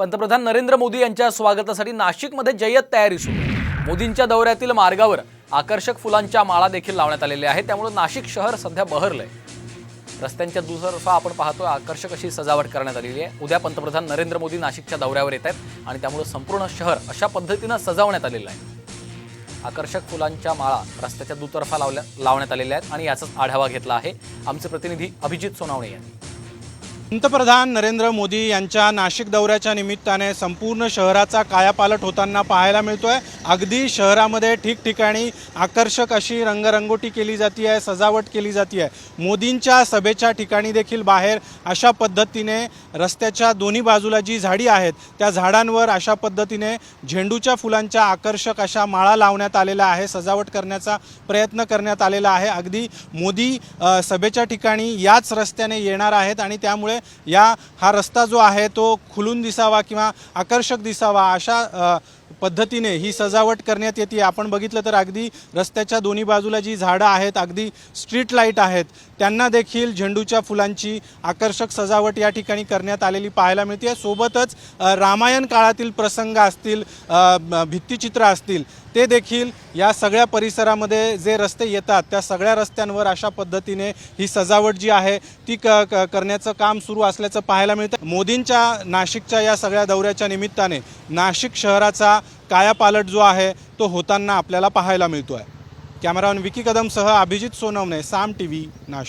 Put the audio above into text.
पंतप्रधान नरेंद्र मोदी यांच्या स्वागतासाठी नाशिकमध्ये जय्यत तयारी सुरू. मोदींच्या दौऱ्यातील मार्गावर आकर्षक फुलांच्या माळा देखील लावण्यात आलेल्या आहेत. त्यामुळे नाशिक शहर सध्या बहरलंय. रस्त्यांच्या दुसरफा आपण पाहतोय आकर्षक अशी सजावट करण्यात आलेली आहे. उद्या पंतप्रधान नरेंद्र मोदी नाशिकच्या दौऱ्यावर येत आहेत आणि त्यामुळे संपूर्ण शहर अशा पद्धतीनं सजवण्यात आलेलं आहे. आकर्षक फुलांच्या माळा रस्त्याच्या दुतर्फा लावल्या लावण्यात आलेल्या आहेत आणि याचाच आढावा घेतला आहे आमचे प्रतिनिधी अभिजित सोनावणे यांनी. पंतप्रधान नरेंद्र मोदी यांच्या नाशिक दौऱ्याच्या निमित्ताने संपूर्ण शहराचा कायापालट होताना पाहायला मिळतोय. अगदी शहरामध्ये ठिकठिकाणी आकर्षक अशी रंगरंगोटी केली जाती आहे सजावट केली जाती आहे मोदींच्या सभेच्या ठिकाणी देखील बाहेर अशा पद्धतीने रस्त्याच्या दोन्ही बाजूला जी झाडी आहेत त्या झाडांवर अशा पद्धतीने झेंडूच्या फुलांच्या आकर्षक अशा माळा लावण्यात आलेल्या आहे सजावट करण्याचा प्रयत्न करण्यात आलेला आहे. अगदी मोदी सभेच्या ठिकाणी याच रस्त्याने येणार आहेत आणि त्यामुळे या हा रस्ता जो आहे तो खुलून दिसावा किंवा आकर्षक दिसावा अशा पद्धतीने ही सजावट करण्यात येते. आपण बघितलं तर अगदी रस्त्याच्या दोन्ही बाजूला जी झाडं आहेत अगदी स्ट्रीट लाइट आहेत त्यांना देखील झेंडूच्या फुलांची आकर्षक सजावट या ठिकाणी करण्यात आलेली पाहायला मिळते. सोबतच रामायण काळातील प्रसंग असतील भित्तिचित्र असतील ते देखील या सगळ्या परिसरामध्ये जे रस्ते येतात त्या सगळ्या रस्त्यांवर अशा पद्धतीने ही सजावट जी आहे ती क क- करण्याचं काम सुरू असल्याचं पाहायला मिळतं. मोदींच्या नाशिकच्या या सगळ्या दौऱ्याच्या निमित्ताने नाशिक शहराचा कायापालट जो आहे तो होताना आपल्याला पाहायला मिळतो आहे कॅमेरामॅन विकी कदमसह अभिजित सोनवणे साम टी व्ही नाशिक.